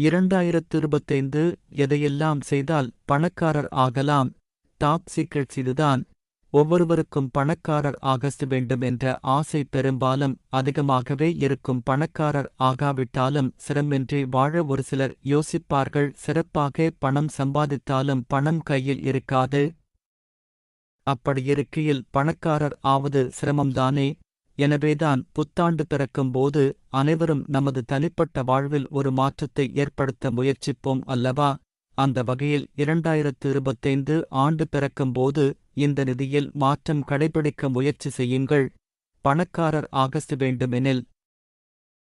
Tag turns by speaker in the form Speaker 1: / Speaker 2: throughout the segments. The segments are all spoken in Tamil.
Speaker 1: இரண்டாயிரத்து இருபத்தைந்து எதையெல்லாம் செய்தால் பணக்காரர் ஆகலாம் டாப் சீக்ரெட்ஸ் இதுதான். ஒவ்வொருவருக்கும் பணக்காரர் ஆகஸ்ட் வேண்டும் என்ற ஆசை பெரும்பாலும் அதிகமாகவே இருக்கும் பணக்காரர் ஆகாவிட்டாலும் சிரமின்றி வாழ ஒரு சிலர் யோசிப்பார்கள் சிறப்பாக பணம் சம்பாதித்தாலும் பணம் கையில் இருக்காது. அப்படியிருக்கையில் பணக்காரர் ஆவது சிரமம்தானே? எனவேதான் புத்தாண்டு பிறக்கும் போது அனைவரும் நமது தனிப்பட்ட வாழ்வில் ஒரு மாற்றத்தை ஏற்படுத்த முயற்சிப்போம் அல்லவா? அந்த வகையில் இரண்டாயிரத்து இருபத்தைந்து ஆண்டு பிறக்கும் போது இந்த நிதியில் மாற்றம் கடைபிடிக்க முயற்சி செய்யுங்கள். பணக்காரர் ஆகஸ்ட் வேண்டுமெனில்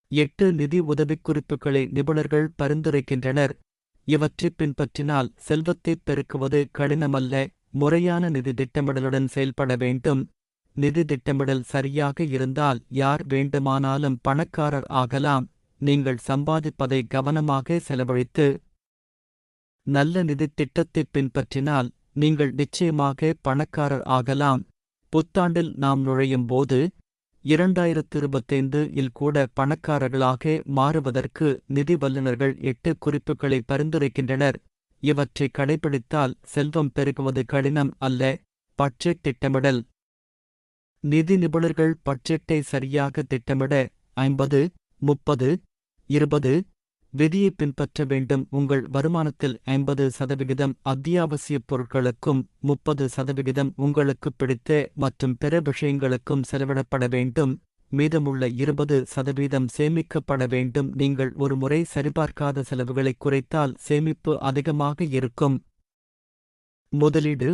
Speaker 1: எட்டு நிதி உதவிக்குறிப்புகளை நிபுணர்கள் பரிந்துரைக்கின்றனர். இவற்றைப் பின்பற்றினால் செல்வத்தைப் பெருக்குவது கடினமல்ல. முறையான நிதி திட்டமிடலுடன் செயல்பட வேண்டும். நிதி திட்டமிடல் சரியாக இருந்தால் யார் வேண்டுமானாலும் பணக்காரர் ஆகலாம். நீங்கள் சம்பாதிப்பதை கவனமாக செலவழித்து நல்ல நிதித் திட்டத்தைப் பின்பற்றினால் நீங்கள் நிச்சயமாக பணக்காரர் ஆகலாம். புத்தாண்டில் நாம் நுழையும் போது இரண்டாயிரத்து இருபத்தைந்து இல் கூட பணக்காரர்களாக மாறுவதற்கு நிதி வல்லுநர்கள் எட்டு குறிப்புகளை பரிந்துரைக்கின்றனர். இவற்றை கடைபிடித்தால் செல்வம் பெருகுவது கடினம் அல்ல. பட்ஜெட் திட்டமிடல். நிதி நிபுணர்கள் பட்ஜெட்டை சரியாக திட்டமிட ஐம்பது முப்பது இருபது விதியை பின்பற்ற வேண்டும். உங்கள் வருமானத்தில் ஐம்பது சதவிகிதம் அத்தியாவசியப் பொருட்களுக்கும் முப்பது சதவிகிதம் உங்களுக்கு பிடித்த மற்றும் பிற விஷயங்களுக்கும் செலவிடப்பட வேண்டும். மீதமுள்ள இருபது சதவீதம் சேமிக்கப்பட வேண்டும். நீங்கள் ஒரு முறை சரிபார்க்காத செலவுகளை குறைத்தால் சேமிப்பு அதிகமாக இருக்கும். முதலீடு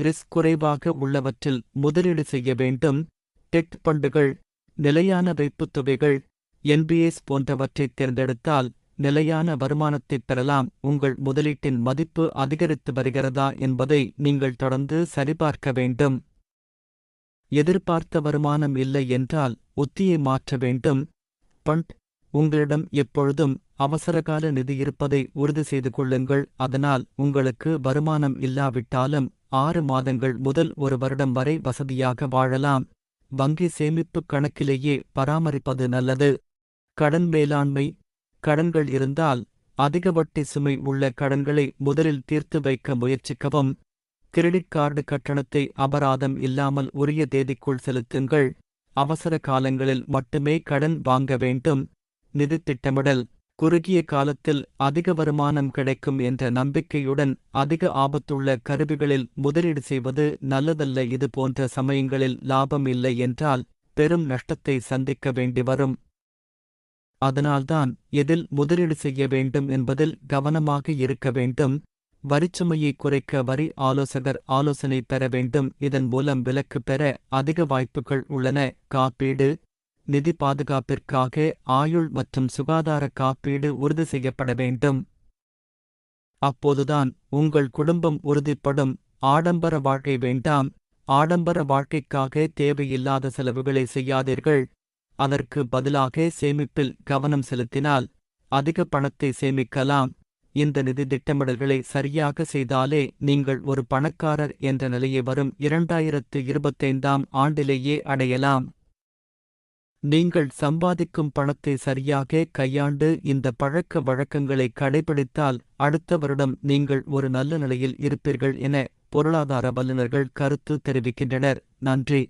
Speaker 1: ரிஸ்க் குறைவாக உள்ளவற்றில் முதலீடு செய்ய வேண்டும். டெட் பண்டுகள் நிலையான வைப்புத் தொகைகள் என்பிஎஸ் போன்றவற்றைத் தேர்ந்தெடுத்தால் நிலையான வருமானத்தைப் பெறலாம். உங்கள் முதலீட்டின் மதிப்பு அதிகரித்து வருகிறதா என்பதை நீங்கள் தொடர்ந்து சரிபார்க்க வேண்டும். எதிர்பார்த்த வருமானம் இல்லை என்றால் உத்தியை மாற்ற வேண்டும். பண்ட் உங்களிடம் எப்பொழுதும் அவசரகால நிதி இருப்பதை உறுதி செய்து கொள்ளுங்கள். அதனால் உங்களுக்கு வருமானம் இல்லாவிட்டாலும் ஆறு மாதங்கள் முதல் ஒரு வருடம் வரை வசதியாக வாழலாம். வங்கி சேமிப்புக் கணக்கிலேயே பராமரிப்பது நல்லது. கடன் மேலாண்மை. கடன்கள் இருந்தால் அதிக வட்டி சுமை உள்ள கடன்களை முதலில் தீர்த்து வைக்க முயற்சிக்கவும். கிரெடிட் கார்டு கட்டணத்தை அபராதம் இல்லாமல் உரிய தேதிக்குள் செலுத்துங்கள். அவசர காலங்களில் மட்டுமே கடன் வாங்க வேண்டும். நிதி திட்டமிடல். குறுகிய காலத்தில் அதிக வருமானம் கிடைக்கும் என்ற நம்பிக்கையுடன் அதிக ஆபத்துள்ள கருவிகளில் முதலீடு செய்வது நல்லதல்ல. இது போன்ற சமயங்களில் லாபம் இல்லை என்றால் பெரும் நஷ்டத்தை சந்திக்க வேண்டி வரும். அதனால்தான் எதில் முதலீடு செய்ய வேண்டும் என்பதில் கவனமாக இருக்க வேண்டும். வரிச்சுமையை குறைக்க வரி ஆலோசகர் ஆலோசனை பெற வேண்டும். இதன் மூலம் விலக்கு பெற அதிக வாய்ப்புகள் உள்ளன. காப்பீடு நிதி பாதுகாப்பிற்காக ஆயுள் மற்றும் சுகாதார காப்பீடு உறுதி செய்யப்பட வேண்டும். அப்போதுதான் உங்கள் குடும்பம் உறுதிப்படும். ஆடம்பர வாழ்க்கை வேண்டாம். ஆடம்பர வாழ்க்கைக்காக தேவையில்லாத செலவுகளை செய்யாதீர்கள். அதற்கு பதிலாக சேமிப்பில் கவனம் செலுத்தினால் அதிக பணத்தை சேமிக்கலாம். இந்த நிதி திட்டமிடல்களை சரியாக செய்தாலே நீங்கள் ஒரு பணக்காரர் என்ற நிலையை வரும் இரண்டாயிரத்து இருபத்தைந்தாம் ஆண்டிலேயே அடையலாம். நீங்கள் சம்பாதிக்கும் பணத்தை சரியாக கையாண்டு இந்த பழக்க வழக்கங்களை கடைபிடித்தால் அடுத்த வருடம் நீங்கள் ஒரு நல்ல நிலையில் இருப்பீர்கள் என பொருளாதார வல்லுநர்கள் கருத்து தெரிவிக்கின்றனர். நன்றி.